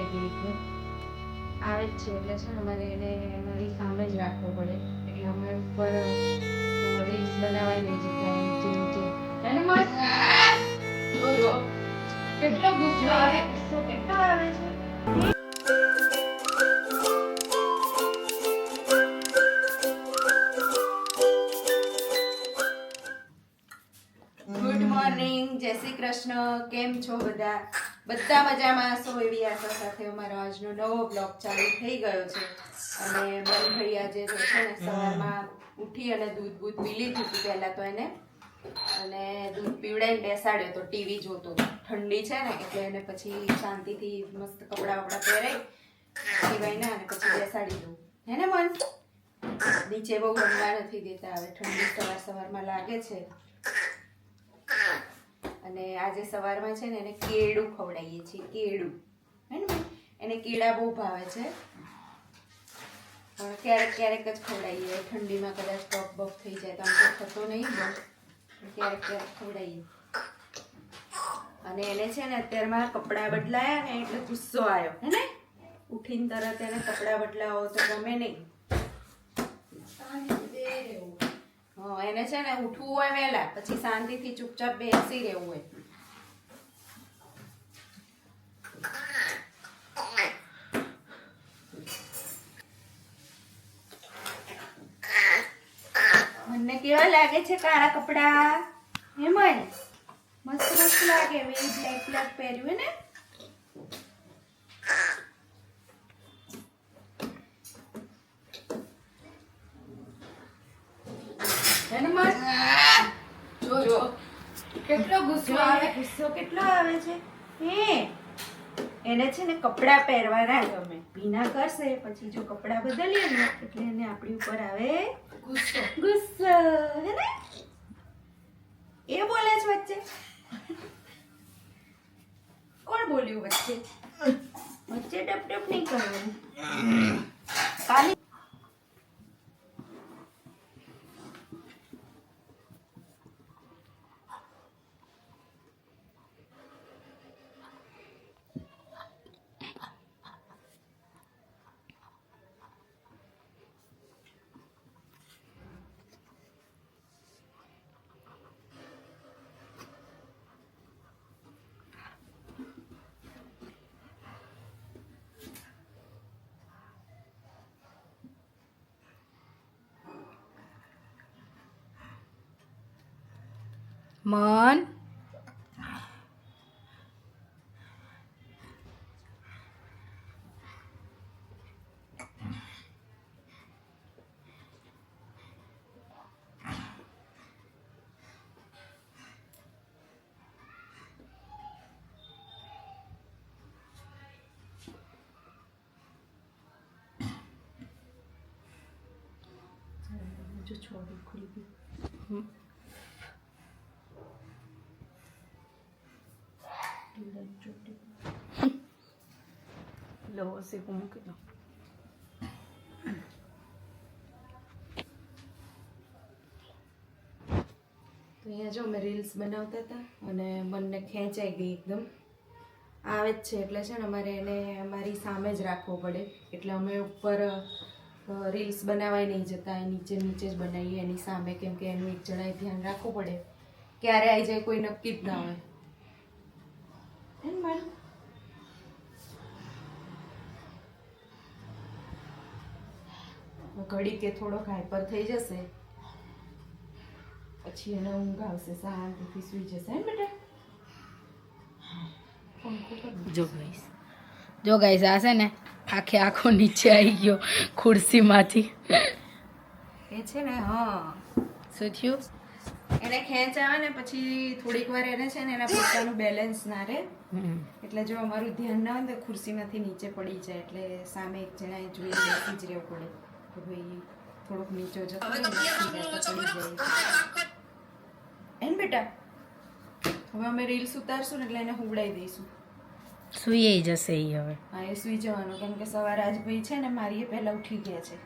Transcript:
છે. આવે જ છે એટલે છે અમારે એને મારી સામે જ રાખવો પડે. એટલે અમે ઉપર રીલ્સ બનાવાય નહીં જતા નીચે નીચે. મસ્ત! કેટલો ગુસ્સો આવે. કેટલો આવે છે? કૃષ્ણ કેમ છો બધા? બધા મજામાં? છો એવી આશા સાથે અમારો આજનો નવો બ્લોગ ચાલુ થઈ ગયો છે. અને બેન ભાઈ આજે છે ને સવારમાં ઉઠી અને દૂધ બૂધ પી લીધું હતું પહેલાં તો એને. અને દૂધ પીવડાવીને બેસાડ્યો તો ટીવી જોતો. ઠંડી છે ને, એટલે એને પછી શાંતિથી મસ્ત કપડાં વપડા પહેરાઈ પીવાઈને અને પછી બેસાડી દઉં. હે ને મન? નીચે બહુ રમવા નથી દેતા, હવે ઠંડી સવાર સવારમાં લાગે છે. અને આજે સવારમાં છે ને એને કેળું ખવડાવીએ છીએ, કેળું. હે ને એને કેળા બહુ ભાવે છે. પણ ક્યારેક ક્યારેક જ ખવડાવીએ. ઠંડીમાં કદાચ કફ બફ થઈ જાય તો આમ તો થતો નહીં બહુ ક્યારેક ક્યારેક ખવડાવીએ. અને એને છે ને અત્યારમાં કપડાં બદલાયા ને એટલે ગુસ્સો આવ્યો. હે ને? ઉઠીને તરત એને કપડાં બદલાવો તો ગમે નહીં. હા, એને છે ને ઉઠવું હોય વહેલા, પછી શાંતિથી ચૂપચાપ બેસી રહેવું હોય. મને કેવા લાગે છે કાળા કપડા? એમ મસ્ત મસ્ત લાગે મેં બ્લેક બ્લેક પહેર્યું ને એને મસ્ત જોજો કેટલો ગુસ્સો આવે? ગુસ્સો કેટલો આવે છે? હે? એને છે ને કપડાં પહેરવાના ગમે. ભીના કરશે પછી જો કપડાં બદલીએ ને એટલે એને આપણી ઉપર આવે ગુસ્સો. ગુસ્સો. હે ને? એ બોલે છે વચ્ચે. કોણ બોલ્યું વચ્ચે? વચ્ચે ડપ ડપ નહીં કરવાનું. ખાલી મન જો છોડી ખુલી ગઈ así como que no. તો અહીંયા જો અમે રીલ્સ બનાવતા હતા અને મનને ખેંચાઈ ગઈ એકદમ. આવે જ છે એટલે છે ને અમારે એને અમારી સામે જ રાખવો પડે. એટલે અમે ઉપર રીલ્સ બનાવાય નહીં જતા, એ નીચે નીચે જ બનાવીએ એની સામે, કેમ કે એનું એક જણાએ ધ્યાન રાખવું પડે. ક્યારે આવી જાય કોઈ નક્કી જ ના હોય. ઘડી કે થોડોક હાઈપર થઈ જશે. પછી એને ઊંઘ આવશે શાંતિથી સૂઈ જશે. એમ બેટા. જો ગાઈસ જો ગાઈસ આ છે ને આખે આખો નીચે આવી ગયો ખુરશીમાંથી. એ છે ને હા. શું થયું એને ખેંચ આવે ને પછી થોડીક વાર એને છે ને એના પોતાનું બેલેન્સ ના રહે. એટલે જો અમારું ધ્યાન ના હોય ને તો ખુરશીમાંથી નીચે પડી જાય. એટલે સામે એક જણાએ જોઈને બેસી જ રહેવું પડે કે ભાઈ થોડોક નીચો જતો પડી જાય. એમ બેટા. હવે અમે રીલ્સ ઉતારશું ને એટલે એને હુવડાવી દઈશું. સુઈ જશે એ હવે. હા એ સુઈ જવાનું. કેમ કે સવારે આજ ભાઈ છે ને મારી એ પહેલા ઉઠી ગયા છે.